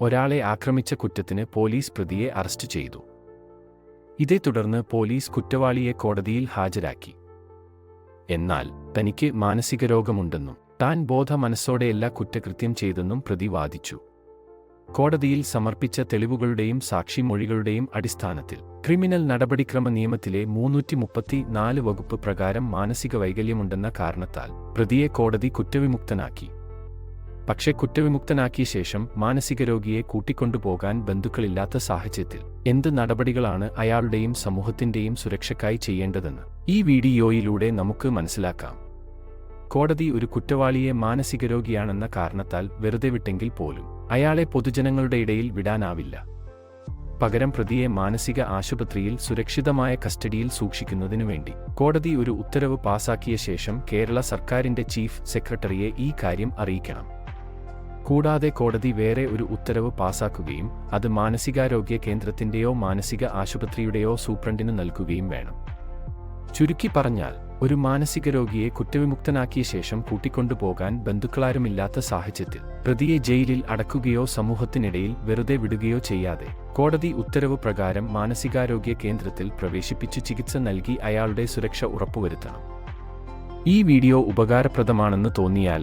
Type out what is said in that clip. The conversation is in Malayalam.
ഒരാളെ ആക്രമിച്ച കുറ്റത്തിന് പോലീസ് പ്രതിയെ അറസ്റ്റ് ചെയ്തു. ഇതേ തുടർന്ന് പോലീസ് കുറ്റവാളിയെ കോടതിയിൽ ഹാജരാക്കി. എന്നാൽ തനിക്ക് മാനസിക രോഗമുണ്ടെന്നും താൻ ബോധ മനസ്സോടെയല്ല കുറ്റകൃത്യം ചെയ്തെന്നും പ്രതി വാദിച്ചു. കോടതിയിൽ സമർപ്പിച്ച തെളിവുകളുടെയും സാക്ഷിമൊഴികളുടെയും അടിസ്ഥാനത്തിൽ ക്രിമിനൽ നടപടിക്രമ നിയമത്തിലെ മൂന്നൂറ്റി മുപ്പത്തി നാല് വകുപ്പ് പ്രകാരം മാനസിക വൈകല്യമുണ്ടെന്ന കാരണത്താൽ പ്രതിയെ കോടതി കുറ്റവിമുക്തനാക്കി. പക്ഷേ കുറ്റവിമുക്തനാക്കിയ ശേഷം മാനസിക രോഗിയെ കൂട്ടിക്കൊണ്ടുപോകാൻ ബന്ധുക്കളില്ലാത്ത സാഹചര്യത്തിൽ എന്ത് നടപടികളാണ് അയാളുടെയും സമൂഹത്തിന്റെയും സുരക്ഷയ്ക്കായി ചെയ്യേണ്ടതെന്ന് ഈ വീഡിയോയിലൂടെ നമുക്ക് മനസ്സിലാക്കാം. കോടതി ഒരു കുറ്റവാളിയെ മാനസിക രോഗിയാണെന്ന കാരണത്താൽ വെറുതെ വിട്ടെങ്കിൽ പോലും അയാളെ പൊതുജനങ്ങളുടെ ഇടയിൽ വിടാനാവില്ല. പകരം പ്രതിയെ മാനസിക ആശുപത്രിയിൽ സുരക്ഷിതമായ കസ്റ്റഡിയിൽ സൂക്ഷിക്കുന്നതിനു വേണ്ടി കോടതി ഒരു ഉത്തരവ് പാസാക്കിയ ശേഷം കേരള സർക്കാരിന്റെ ചീഫ് സെക്രട്ടറിയെ ഈ കാര്യം അറിയിക്കണം. കൂടാതെ കോടതി വേറെ ഒരു ഉത്തരവ് പാസാക്കുകയും അത് മാനസികാരോഗ്യ കേന്ദ്രത്തിന്റെയോ മാനസിക ആശുപത്രിയുടെയോ സൂപ്രണ്ടിന് നൽകുകയും വേണം. ചുരുക്കി പറഞ്ഞാൽ ഒരു മാനസിക രോഗിയെ കുറ്റവിമുക്തനാക്കിയ ശേഷം കൂട്ടിക്കൊണ്ടുപോകാൻ ബന്ധുക്കളാരുമില്ലാത്ത സാഹചര്യത്തിൽ പ്രതിയെ ജയിലിൽ അടക്കുകയോ സമൂഹത്തിനിടയിൽ വെറുതെ വിടുകയോ ചെയ്യാതെ കോടതി ഉത്തരവ് പ്രകാരം മാനസികാരോഗ്യ കേന്ദ്രത്തിൽ പ്രവേശിപ്പിച്ച് ചികിത്സ നൽകി അയാളുടെ സുരക്ഷ ഉറപ്പുവരുത്തണം. ഈ വീഡിയോ ഉപകാരപ്രദമാണെന്ന് തോന്നിയാൽ